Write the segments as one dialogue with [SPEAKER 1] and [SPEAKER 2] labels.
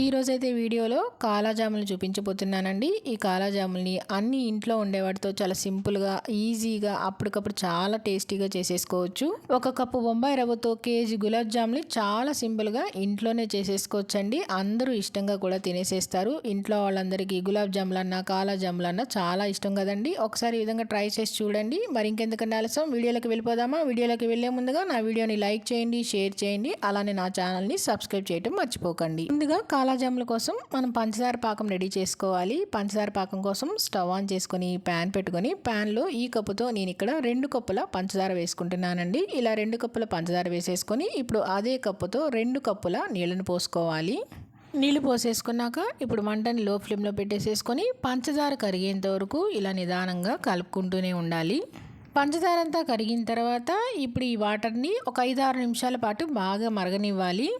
[SPEAKER 1] ఈ రోజైతే వీడియోలో కాలాజాములు చూపించబోతున్నానండి. ఈ కాలాజాముల్ని అన్ని ఇంట్లో ఉండేవాటితో చాలా సింపుల్గా ఈజీగా అప్పటికప్పుడు చాలా టేస్టీగా చేసేసుకోవచ్చు. ఒక కప్పు బొంబాయి రవ్వతో కేజీ గులాబ్ జాములు చాలా సింపుల్గా ఇంట్లోనే చేసేసుకోవచ్చండి. అందరూ ఇష్టంగా కూడా తినేసేస్తారు. ఇంట్లో వాళ్ళందరికీ గులాబ్ జాములన్నా కాలాజాములన్నా చాలా ఇష్టం కదండి. ఒకసారి ఈ విధంగా ట్రై చేసి చూడండి. మరి ఇంకెందుకంటే ఆలస్యం వీడియోలోకి వెళ్ళిపోదామా? వీడియోలోకి వెళ్ళే ముందుగా నా వీడియోని లైక్ చేయండి షేర్ చేయండి. అలానే నా ఛానల్ని సబ్స్క్రైబ్ చేయడం మర్చిపోకండి. ముందుగా కాలాజాముల కోసం మనం పంచదార పాకం రెడీ చేసుకోవాలి. పంచదార పాకం కోసం స్టవ్ ఆన్ చేసుకొని ప్యాన్ పెట్టుకొని ప్యాన్లో ఈ కప్పుతో నేను ఇక్కడ రెండు కప్పుల పంచదార వేసుకుంటున్నానండి. ఇలా రెండు కప్పుల పంచదార వేసేసుకొని ఇప్పుడు అదే కప్పుతో రెండు కప్పుల నీళ్ళను పోసుకోవాలి. నీళ్ళు పోసేసుకున్నాక ఇప్పుడు మంటని లో ఫ్లేమ్లో పెట్టేసేసుకొని పంచదార కరిగేంత వరకు ఇలా నిదానంగా కలుపుకుంటూనే ఉండాలి. పంచదార అంతా కరిగిన తర్వాత ఇప్పుడు ఈ వాటర్ని ఒక ఐదు ఆరు నిమిషాల పాటు బాగా మరగనివ్వాలి.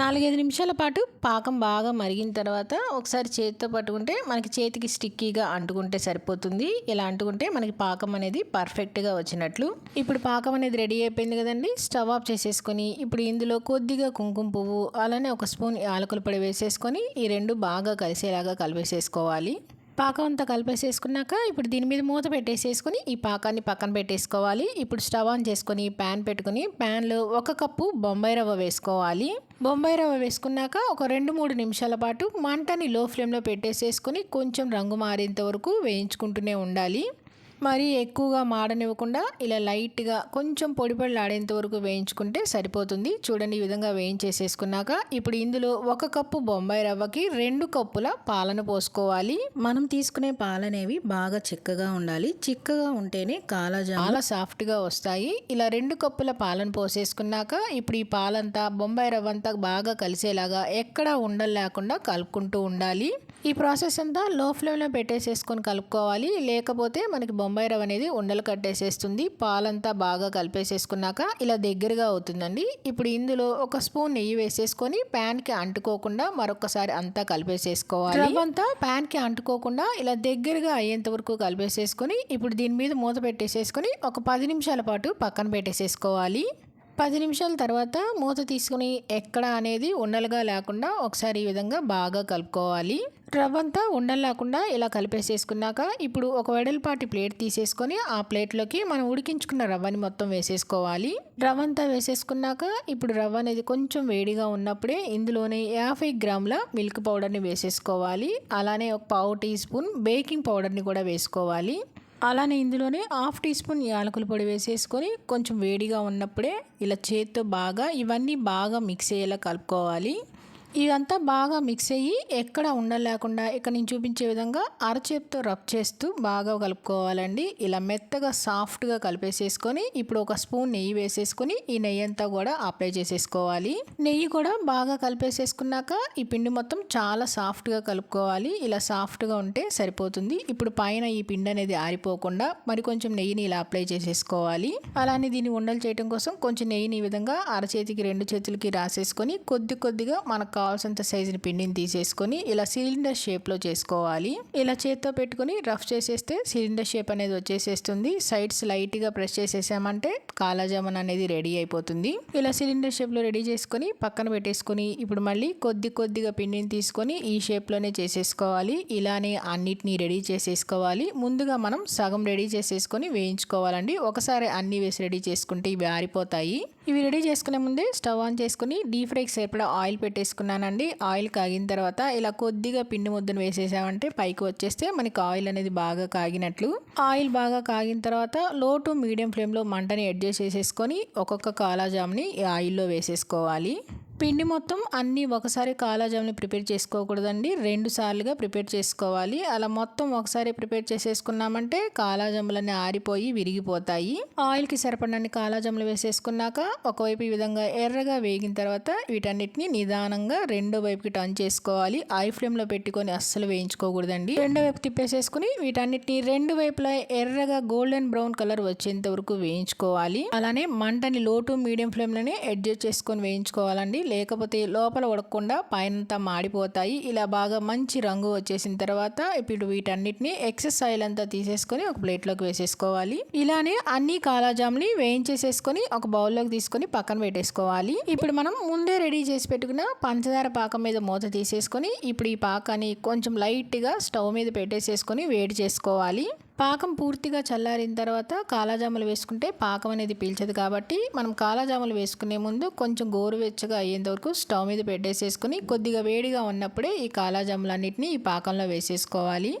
[SPEAKER 1] నాలుగైదు నిమిషాల పాటు పాకం బాగా మరిగిన తర్వాత ఒకసారి చేతితో పట్టుకుంటే మనకి చేతికి స్టిక్కీగా అంటుకుంటే సరిపోతుంది. ఇలా అంటుకుంటే మనకి పాకం అనేది పర్ఫెక్ట్గా వచ్చినట్లు. ఇప్పుడు పాకం అనేది రెడీ అయిపోయింది కదండి. స్టవ్ ఆఫ్ చేసేసుకొని ఇప్పుడు ఇందులో కొద్దిగా కుంకుమ పువ్వు అలానే ఒక స్పూన్ యాలకుల పొడి వేసేసుకొని ఈ రెండు బాగా కలిసేలాగా కలిపేసేసుకోవాలి. పాకం అంతా కలిపేసేసుకున్నాక ఇప్పుడు దీని మీద మూత పెట్టేసేసుకుని ఈ పాకాన్ని పక్కన పెట్టేసుకోవాలి. ఇప్పుడు స్టవ్ ఆన్ చేసుకొని ప్యాన్ పెట్టుకొని ప్యాన్లో ఒక కప్పు బొంబాయి రవ్వ వేసుకోవాలి. బొంబాయి రవ్వ వేసుకున్నాక ఒక రెండు మూడు నిమిషాల పాటు మంటని లో ఫ్లేమ్లో పెట్టేసేసుకుని కొంచెం రంగు మారేంత వరకు వేయించుకుంటూనే ఉండాలి. మరీ ఎక్కువగా మాడనివ్వకుండా ఇలా లైట్గా కొంచెం పొడి పొడిలాడేంత వరకు వేయించుకుంటే సరిపోతుంది. చూడండి ఈ విధంగా వేయించేసేసుకున్నాక ఇప్పుడు ఇందులో ఒక కప్పు బొంబాయి రవ్వకి రెండు కప్పుల పాలను పోసుకోవాలి. మనం తీసుకునే పాలనేవి బాగా చిక్కగా ఉండాలి. చిక్కగా ఉంటేనే కాలా చాలా సాఫ్ట్గా వస్తాయి. ఇలా రెండు కప్పుల పాలను పోసేసుకున్నాక ఇప్పుడు ఈ పాలంతా బొంబాయి రవ్వ అంతా బాగా కలిసేలాగా ఎక్కడా ఉండలు లేకుండా కలుపుకుంటూ ఉండాలి. ఈ ప్రాసెస్ అంతా లో ఫ్లేమ్లో పెట్టేసేసుకొని కలుపుకోవాలి. లేకపోతే మనకి బొంబాయి రవ్వ అనేది ఉండలు కట్టేసేస్తుంది. పాలంతా బాగా కలిపేసేసుకున్నాక ఇలా దగ్గరగా అవుతుందండి. ఇప్పుడు ఇందులో ఒక స్పూన్ నెయ్యి వేసేసుకొని ప్యాన్కి అంటుకోకుండా మరొకసారి అంతా కలిపేసేసుకోవాలి. రవ్వ అంతా ప్యాన్కి అంటుకోకుండా ఇలా దగ్గరగా అయ్యేంత వరకు కలిపేసేసుకొని ఇప్పుడు దీని మీద మూత పెట్టేసేసుకొని ఒక పది నిమిషాల పాటు పక్కన పెట్టేసేసుకోవాలి. పది నిమిషాల తర్వాత మూత తీసుకుని ఎక్కడ అనేది ఉండలుగా లేకుండా ఒకసారి ఈ విధంగా బాగా కలుపుకోవాలి. రవ్వంతా ఉండలు లేకుండా ఇలా కలిపేసేసుకున్నాక ఇప్పుడు ఒక వెడల్పాటి ప్లేట్ తీసేసుకొని ఆ ప్లేట్లోకి మనం ఉడికించుకున్న రవ్వని మొత్తం వేసేసుకోవాలి. రవ్వంతా వేసేసుకున్నాక ఇప్పుడు రవ్వ అనేది కొంచెం వేడిగా ఉన్నప్పుడే ఇందులోనే యాభై గ్రాముల మిల్క్ పౌడర్ని వేసేసుకోవాలి. అలానే ఒక పావు టీ స్పూన్ బేకింగ్ పౌడర్ని కూడా వేసుకోవాలి. అలానే ఇందులోనే హాఫ్ టీ స్పూన్ యాలకుల పొడి వేసేసుకొని కొంచెం వేడిగా ఉన్నప్పుడే ఇలా చేత్తో బాగా ఇవన్నీ బాగా మిక్స్ అయ్యేలా కలుపుకోవాలి. ఇదంతా బాగా మిక్స్ అయ్యి ఎక్కడ ఉండలేకుండా ఇక్కడ నేను చూపించే విధంగా అరచేతితో రబ్ చేస్తూ బాగా కలుపుకోవాలండి. ఇలా మెత్తగా సాఫ్ట్గా కలిపేసేసుకొని ఇప్పుడు ఒక స్పూన్ నెయ్యి వేసేసుకొని ఈ నెయ్యి అంతా కూడా అప్లై చేసేసుకోవాలి. నెయ్యి కూడా బాగా కలిపేసేసుకున్నాక ఈ పిండి మొత్తం చాలా సాఫ్ట్గా కలుపుకోవాలి. ఇలా సాఫ్ట్గా ఉంటే సరిపోతుంది. ఇప్పుడు పైన ఈ పిండి అనేది ఆరిపోకుండా మరి కొంచెం నెయ్యిని ఇలా అప్లై చేసేసుకోవాలి. అలానే దీన్ని ఉండలు చేయడం కోసం కొంచెం నెయ్యిని ఈ విధంగా అరచేతికి రెండు చేతులకి రాసేసుకొని కొద్ది కొద్దిగా మనకు కావాల్సినంత సైజుని పిండిని తీసేసుకొని ఇలా సిలిండర్ షేప్లో చేసుకోవాలి. ఇలా చేత్తో పెట్టుకొని రఫ్ చేసేస్తే సిలిండర్ షేప్ అనేది వచ్చేసేస్తుంది. సైడ్స్ లైట్గా ప్రెస్ చేసేసామంటే కాలాజామున్ అనేది రెడీ అయిపోతుంది. ఇలా సిలిండర్ షేప్లో రెడీ చేసుకొని పక్కన పెట్టేసుకొని ఇప్పుడు మళ్ళీ కొద్ది కొద్దిగా పిండిని తీసుకొని ఈ షేప్లోనే చేసేసుకోవాలి. ఇలానే అన్నిటినీ రెడీ చేసేసుకోవాలి. ముందుగా మనం సగం రెడీ చేసేసుకొని వేయించుకోవాలండి. ఒకసారి అన్ని వేసి రెడీ చేసుకుంటే ఇవి ఆరిపోతాయి. ఇవి రెడీ చేసుకునే ముందే స్టవ్ ఆన్ చేసుకుని డీప్ ఫ్రైకి సరిపడా ఆయిల్ పెట్టేసుకున్నానండి. ఆయిల్ కాగిన తర్వాత ఇలా కొద్దిగా పిండి ముద్దను వేసేసామంటే పైకి వచ్చేస్తే మనకి ఆయిల్ అనేది బాగా కాగినట్లు. ఆయిల్ బాగా కాగిన తర్వాత లో టు మీడియం ఫ్లేమ్లో మంటని అడ్జస్ట్ చేసేసుకొని ఒక్కొక్క కాలాజామ్ని ఈ ఆయిల్లో వేసేసుకోవాలి. పిండి మొత్తం అన్నీ ఒకసారి కాలాజామ్ని ప్రిపేర్ చేసుకోకూడదండి. రెండు సార్లుగా ప్రిపేర్ చేసుకోవాలి. అలా మొత్తం ఒకసారి ప్రిపేర్ చేసేసుకున్నామంటే కాలాజాములన్నీ ఆరిపోయి విరిగిపోతాయి. ఆయిల్కి సరిపడని కాలాజాములు వేసేసుకున్నాక ఒకవైపు ఈ విధంగా ఎర్రగా వేగిన తర్వాత వీటన్నిటిని నిదానంగా రెండో వైపుకి టర్న్ చేసుకోవాలి. ఐ ఫ్లేమ్లో పెట్టుకొని అస్సలు వేయించుకోకూడదండి. రెండో వైపు తిప్పేసేసుకుని వీటన్నిటిని రెండు వైపులా ఎర్రగా గోల్డెన్ బ్రౌన్ కలర్ వచ్చేంత వరకు వేయించుకోవాలి. అలానే మంటని లో టు మీడియం ఫ్లేమ్లోనే అడ్జస్ట్ చేసుకొని వేయించుకోవాలండి. లేకపోతే లోపల ఉడకకుండా పైనంతా మాడిపోతాయి. ఇలా బాగా మంచి రంగు వచ్చేసిన తర్వాత ఇప్పుడు వీటన్నిటిని ఎక్సెస్ ఆయిల్ అంతా తీసేసుకొని ఒక ప్లేట్లోకి వేసేసుకోవాలి. ఇలానే అన్ని కాలాజామ్ని వేయించేసేసుకొని ఒక బౌల్లోకి తీసుకొని పక్కన పెట్టేసుకోవాలి. ఇప్పుడు మనం ముందే రెడీ చేసి పెట్టుకున్న పంచదార పాకం మీద మూత తీసేసుకొని ఇప్పుడు ఈ పాకాన్ని కొంచెం లైట్గా స్టవ్ మీద పెట్టేసేసుకొని వేడి చేసుకోవాలి. పాకం పూర్తిగా చల్లారిన తర్వాత కాలాజాములు వేసుకుంటే పాకం అనేది పీల్చదు కాబట్టి మనం కాలాజాములు వేసుకునే ముందు కొంచెం గోరువెచ్చగా అయ్యేంత వరకు స్టవ్ మీద పెట్టేసేసుకుని కొద్దిగా వేడిగా ఉన్నప్పుడే ఈ కాలాజాములన్నిటిని ఈ పాకంలో వేసేసుకోవాలి.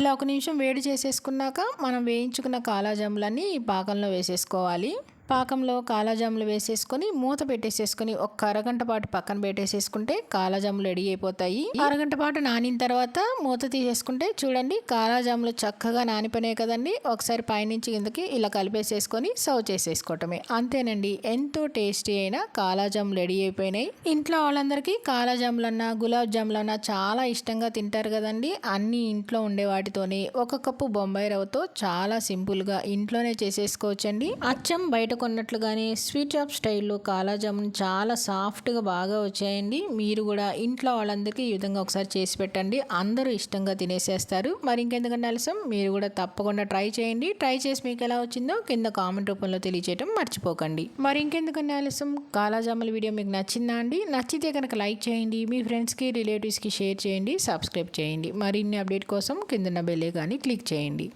[SPEAKER 1] ఇలా ఒక నిమిషం వేడి చేసేసుకున్నాక మనం వేయించుకున్న కాలాజాములన్నీ ఈ పాకంలో వేసేసుకోవాలి. పాకంలో కాలాజాములు వేసేసుకొని మూత పెట్టేసేసుకొని ఒక అరగంట పాటు పక్కన పెట్టేసేసుకుంటే కాలాజాములు రెడీ అయిపోతాయి. అరగంట పాటు నానిన తర్వాత మూత తీసేసుకుంటే చూడండి కాలాజాములు చక్కగా నానిపోయినాయి కదండి. ఒకసారి పైనుంచి కిందకి ఇలా కలిపేసేసుకొని సర్వ్ చేసేసుకోవటమే. అంతేనండి ఎంతో టేస్టీ అయిన కాలాజాములు రెడీ అయిపోయినాయి. ఇంట్లో వాళ్ళందరికీ కాలాజాములు అన్నా గులాబ్ జాములు అన్నా చాలా ఇష్టంగా తింటారు కదండి. అన్ని ఇంట్లో ఉండే వాటితోనే. ఒక కప్పు బొంబాయి రవ్వతో చాలా సింపుల్గా ఇంట్లోనే చేసేసుకోవచ్చండి. అచ్చం బయట కొన్నట్లుగానే స్వీట్ షాప్ స్టైల్లో కాలాజామున్ చాలా సాఫ్ట్గా బాగా వచ్చాయండి. మీరు కూడా ఇంట్లో వాళ్ళందరికీ ఈ విధంగా ఒకసారి చేసి పెట్టండి. అందరూ ఇష్టంగా తినేసేస్తారు. మరి ఇంకెందుకంటే ఆలస్యం? మీరు కూడా తప్పకుండా ట్రై చేయండి. ట్రై చేసి మీకు ఎలా వచ్చిందో కింద కామెంట్ రూపంలో తెలియచేయడం మర్చిపోకండి. మరి ఇంకెందుకంటే ఆలస్యం? కాలాజాముల వీడియో మీకు నచ్చిందా అండి? నచ్చితే కనుక లైక్ చేయండి. మీ ఫ్రెండ్స్కి రిలేటివ్స్కి షేర్ చేయండి. సబ్స్క్రైబ్ చేయండి. మరిన్ని అప్డేట్ కోసం కింద బెల్లే కానీ క్లిక్ చేయండి.